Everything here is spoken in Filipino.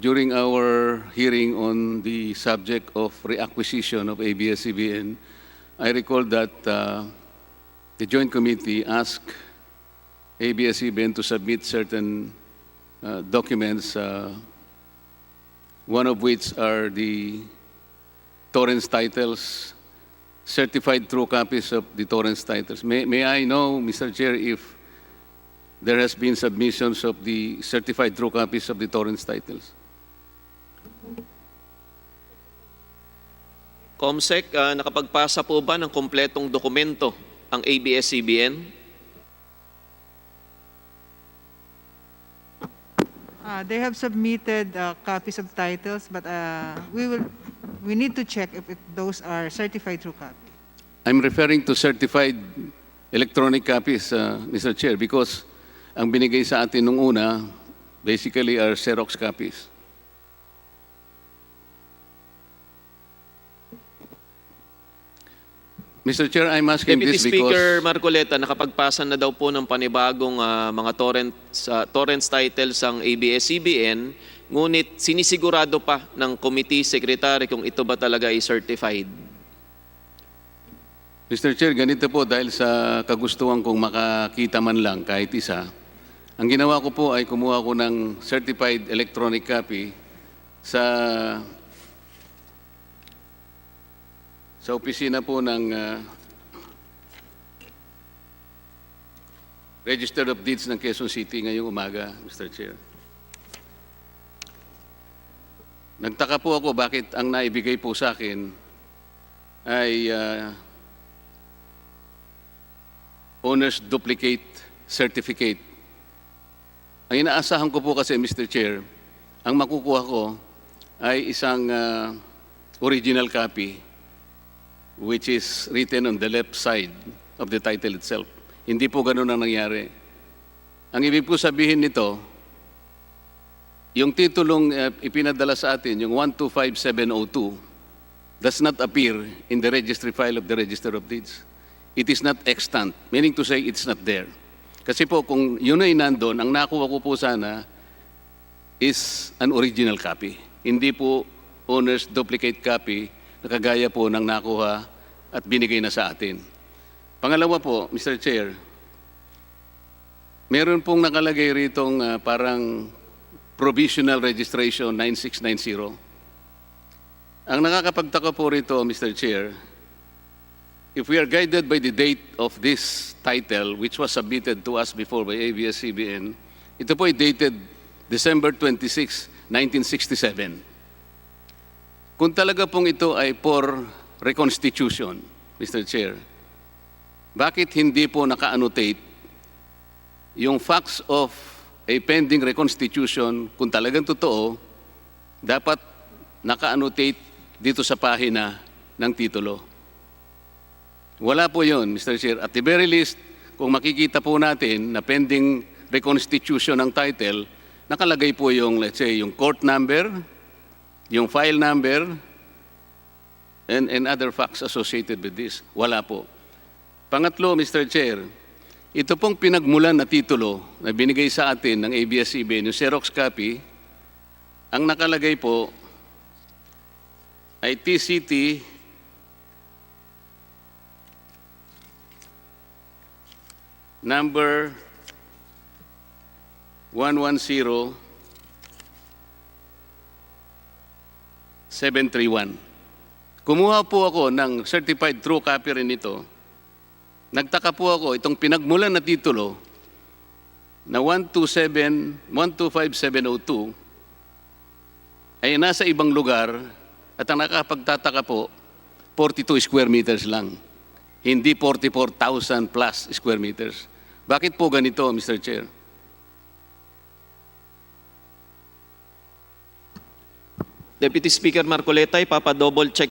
during our hearing on the subject of reacquisition of ABS-CBN, I recall that uh, the Joint Committee asked ABS-CBN to submit certain uh, documents, uh, one of which are the torrents titles, certified true copies of the torrents titles. May, may I know, Mr. Chair, if there has been submissions of the certified true copies of the torrents titles? Comsec, ah, nakapagpasa po ba ng kompletong dokumento ang ABS-CBN? Uh, They have submitted uh, copies of titles, but uh, we will, we need to check if it- those are certified true copy. I'm referring to certified electronic copies, uh, Mr. Chair, because ang binigay sa atin nung una, basically are Xerox copies. Mr. Chair, I'm asking Deputy this Speaker because... Marcoleta, nakapagpasa na daw po ng panibagong ah, mga torrents, ah, torrents titles ang ABS-CBN, ngunit sinisigurado pa ng committee secretary kung ito ba talaga ay certified. Mr. Chair, ganito po dahil sa kagustuhan kong makakita man lang kahit isa, ang ginawa ko po ay kumuha ko ng certified electronic copy sa sa opisina po ng ah, Register of Deeds ng Quezon City ngayong umaga, Mr. Chair. Nagtaka po ako bakit ang naibigay po sa akin ay ah, owner's duplicate certificate. Ang inaasahan ko po kasi, Mr. Chair, ang makukuha ko ay isang ah, original copy which is written on the left side of the title itself. Hindi po ganun ang nangyari. Ang ibig po sabihin nito, yung titulong ah, ipinadala sa atin, yung 125702, does not appear in the registry file of the Register of Deeds. It is not extant, meaning to say it's not there. Kasi po kung yun ay nandun, ang nakuha ko po sana is an original copy. Hindi po owner's duplicate copy na kagaya po ng nakuha at binigay na sa atin. Pangalawa po, Mr. Chair, meron pong nakalagay ritong ah, parang provisional registration 9690. Ang nakakapagtaka po rito, Mr. Chair, if we are guided by the date of this title, which was submitted to us before by ABS-CBN, ito po ay dated December 26, 1967. Kung talaga pong ito ay for reconstitution, Mr. Chair, bakit hindi po naka-annotate yung facts of a pending reconstitution, kung talagang totoo, dapat naka-annotate dito sa pahina ng titulo. Wala po yon, Mr. Chair. At the very least, kung makikita po natin na pending reconstitution ng title, nakalagay po yung, let's say, yung court number, yung file number, and, and other facts associated with this. Wala po. Pangatlo, Mr. Chair, ito pong pinagmulan na titulo na binigay sa atin ng ABS-CBN, yung Xerox copy, ang nakalagay po ay TCT number 110 731. Kumuha po ako ng certified true copy rin ito. Nagtaka po ako, itong pinagmulan na titulo na 127, 125702 ay nasa ibang lugar at ang nakapagtataka po, 42 square meters lang. Hindi 44,000 plus square meters. Bakit po ganito, Mr. Chair? Deputy Speaker Marcoleta, ipapa-double check